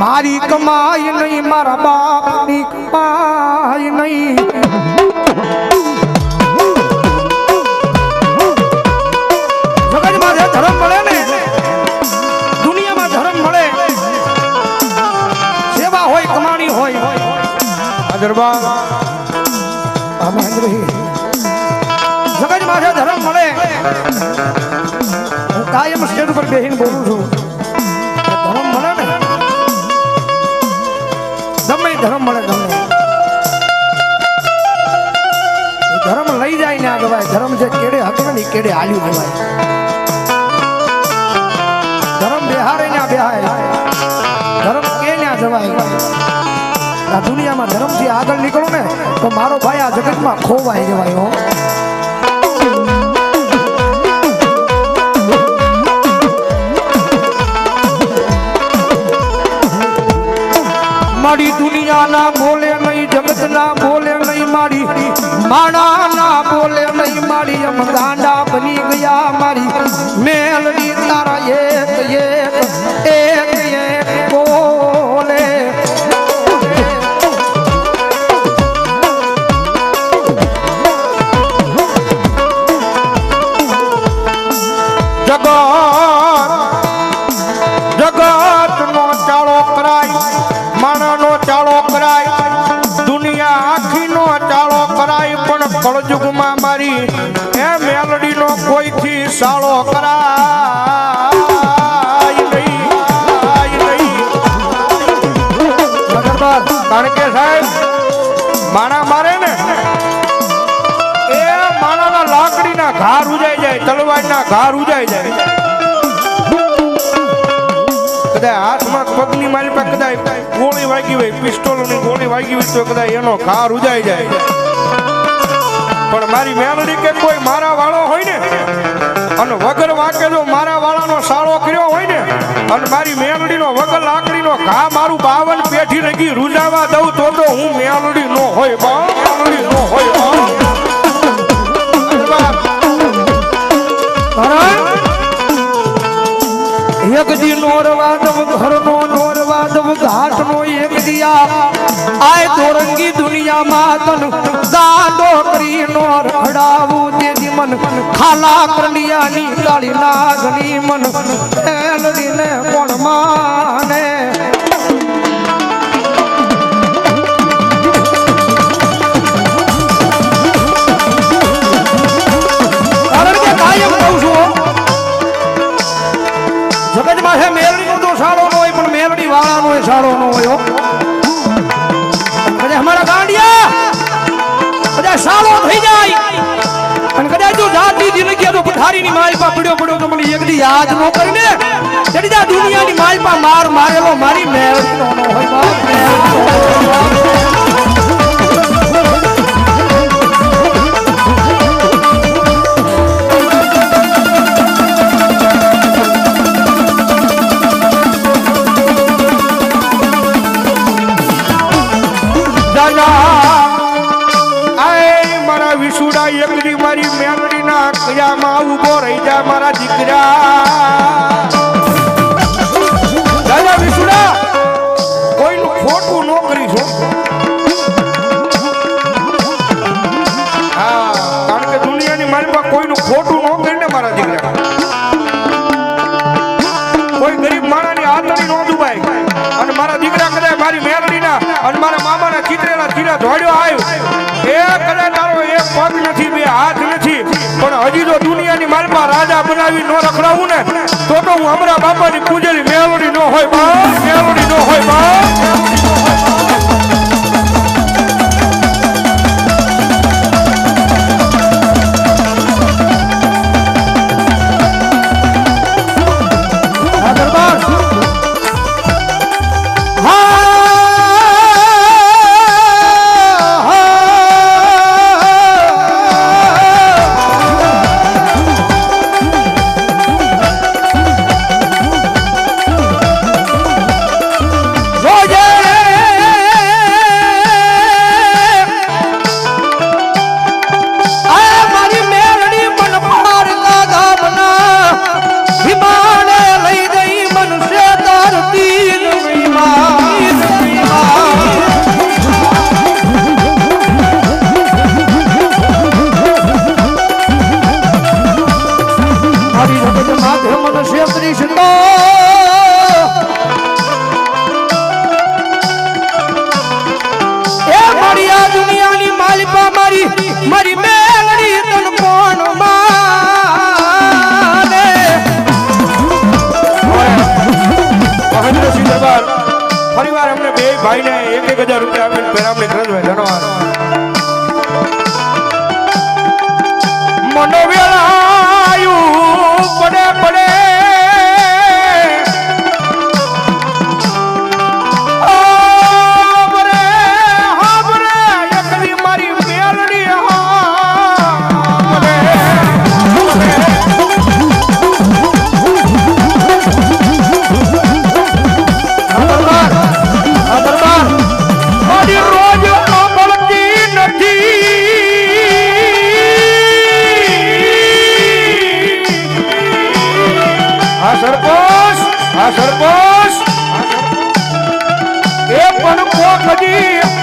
મારી કમાઈ નહીં, મારા બાપની કમાઈ નહીં. જગતમાં જે ધર્મ મળે ને, દુનિયામાં ધર્મ મળે, સેવા હોય, કમાણી હોય. દરબાર જગતમાં ધર્મ મળે, હું કાયમ સ્ટેજ ઉપર બેસીને બોલું છું. ધર્મ લઈ જાય ને આ ધર્મ જે કેડે હતો ને કેડે હાલ્યું ગવાય ધર્મ બેહારે ને બેહાય. ધર્મ કે ને જવાય. આ દુનિયામાં ધર્મથી આગળ નીકળો ને તો મારો ભાઈ આ જગતમાં ખોવાઈ જવાય હો. મારી દુનિયાના બોલે નહીં, જગતના બોલે નહીં મારી. માણાના બોલે નહીં મારી. અમ ગાંડા બની ગયા મારી. મેલડી તારા એક મારી, એ મેલડી નો કોઈથી સાળો કરાય નહીં કારણ કે સાહેબ, માણા મારે ને, એ માણાના લાકડીના ઘા રૂજાઈ જાય, તલવારના ઘા રૂજાઈ જાય. કદાચ હાથમાં પગની મારી પાસે કદાચ ગોળી વાગી હોય, પિસ્તોલની ગોળી વાગી હોય, તો કદાચ એનો ઘા રૂજાઈ જાય. પણ મારી મેલડી કે કોઈ મારા વાળો હોય ને, અને વગર વાકે જો મારા વાળાનો સાળો કર્યો હોય ને, અને મારી મેલડીનો વગર લાકડીનો ઘા મારું બાવન પેઠી રગી રૂજાવા દઉં તો તો હું મેલડી નો હોય બા, મેલડી નો હોય એક દી નોરવા દવ ઘરનો નોરવા દવ ઘાટનો એક દિયા. આય તોરંગી દુનિયામાં તન દાડો કરી રખડાવું ખડાવું તેજી મન ખાલા કરલિયાની કાળી નાગની મન. એલડીને કોણ માને? જિંદગી તો પથારીની માલપા પડ્યો પડ્યો તો મને એકદી યાદ ન કરીને તેની જા દુનિયાની માલપા માર મારેલો મારી મેળ નો હોય બાપ, કયામાં ઊભો રહી જા મારા દીકરા. મારી દીકરા. કોઈ ગરીબ માણાની આતડી નો દુબાય. અને મારા દીકરા કદાચ મારી મેલડીના અને મારા મામાના ચિત્રેલા ચીરા ધોડ્યો આવ્યો એ કદાચ તારો એક પગ નથી, બે હાથ બનાવી ન રખડાવું ને તો તો હું હમણાં બાપાની પૂજેલી મેળવડી ન હોય બા ભાઈને એક એક હજાર રૂપિયા આપીને પેરામણી ખર્ચવાય Madhya